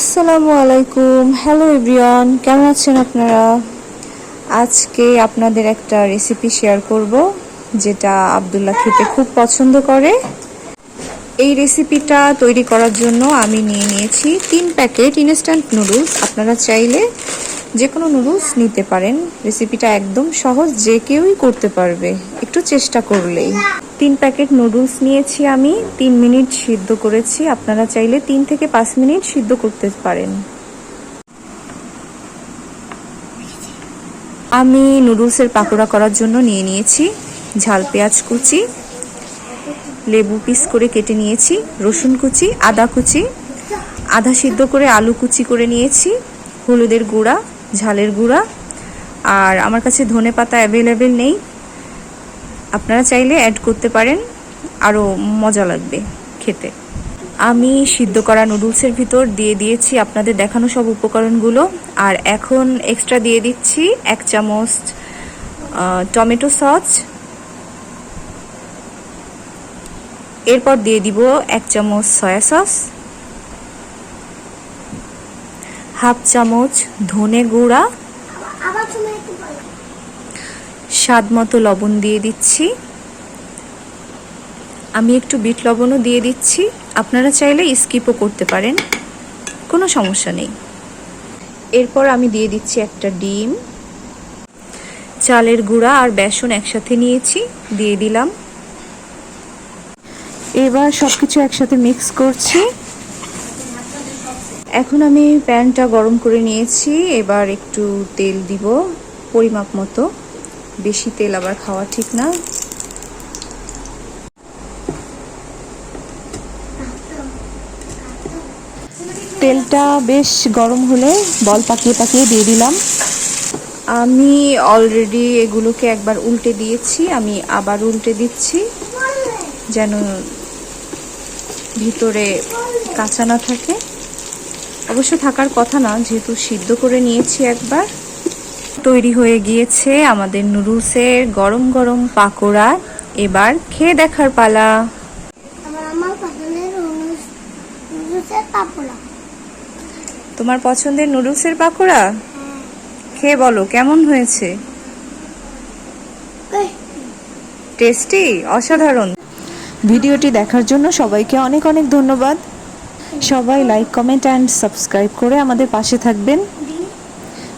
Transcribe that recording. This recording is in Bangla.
আসসালামু আলাইকুম। হ্যালো এভরিওয়ান কেমন আছেন আপনারা? আজকে আপনাদের একটা রেসিপি শেয়ার করব, যেটা আব্দুল্লাহ খেতে খুব পছন্দ করে। এই রেসিপিটা তৈরি করার জন্য আমি নিয়ে নিয়েছি তিন প্যাকেট ইনস্ট্যান্ট নুডলস আপনারা চাইলে যে কোনো নুডলস নিতে পারেন। রেসিপিটা একদম সহজ, যে কেউই করতে পারবে। একটু চেষ্টা করলেই। তিন প্যাকেট নুডলস নিয়েছি আমি, তিন মিনিট সিদ্ধ করেছি। আপনারা চাইলে তিন থেকে পাঁচ মিনিট সিদ্ধ করতে পারেন। আমি নুডলসের পাকোড়া করার জন্য নিয়ে নিয়েছি ঝাল পেঁয়াজ কুচি, লেবু পিস করে কেটে নিয়েছি, রসুন কুচি, আদা কুচি, আধা সিদ্ধ করে আলু কুচি করে নিয়েছি, হলুদের গুঁড়া, ঝালের গুঁড়া, আর আমার কাছে ধনে পাতা অ্যাভেলেবেল নেই। আপনারা চাইলে অ্যাড করতে পারেন আরও মজা লাগবে খেতে। আমি সিদ্ধ করা নুডলসের ভিতর দিয়ে দিয়েছি আপনাদের দেখানো সব উপকরণগুলো, আর এখন এক্সট্রা দিয়ে দিচ্ছি এক চামচ টমেটো সস। এরপর দিয়ে দিব এক চামচ সয়া সস। হাফ চামচ ধনে গুঁড়া আবার তুমি একটু বলো স্বাদ মতো লবণ দিয়ে দিচ্ছি। আমি একটু বিট লবণও দিয়ে দিচ্ছি। আপনারা চাইলে স্কিপও করতে পারেন। কোনো সমস্যা নেই। এরপর আমি দিয়ে দিচ্ছি একটা ডিম। চালের গুঁড়া আর বেসন একসাথে নিয়েছি। দিয়ে দিলাম। এবার সব কিছু একসাথে মিক্স করছি। এখন আমি প্যানটা গরম করে নিয়েছি। এবার একটু তেল দিব, পরিমাপ মতো। বেশি তেল আবার খাওয়া ঠিক না। তেলটা বেশ গরম হলে বল পাকিয়ে পাকিয়ে দিয়ে দিলাম। আমি অলরেডি এগুলোকে একবার উল্টে দিয়েছি, আমি আবার উল্টে দিচ্ছি। যেন ভিতরে কাঁচা না থাকে। অবশ্য থাকার কথা না, যেহেতু সিদ্ধ করে নিয়েছি একবার। তৈরি হয়ে গিয়েছে আমাদের নুডলসের গরম গরম পাকোড়া। এবার খেয়ে দেখার পালা। তোমার পছন্দের নুডলসের পাকোড়া? খেয়ে বলো কেমন হয়েছে? টেস্টি। অসাধারণ। ভিডিওটি দেখার জন্য সবাইকে অনেক অনেক ধন্যবাদ। সবাই লাইক কমেন্ট অ্যান্ড সাবস্ক্রাইব করে আমাদের পাশে থাকবেন।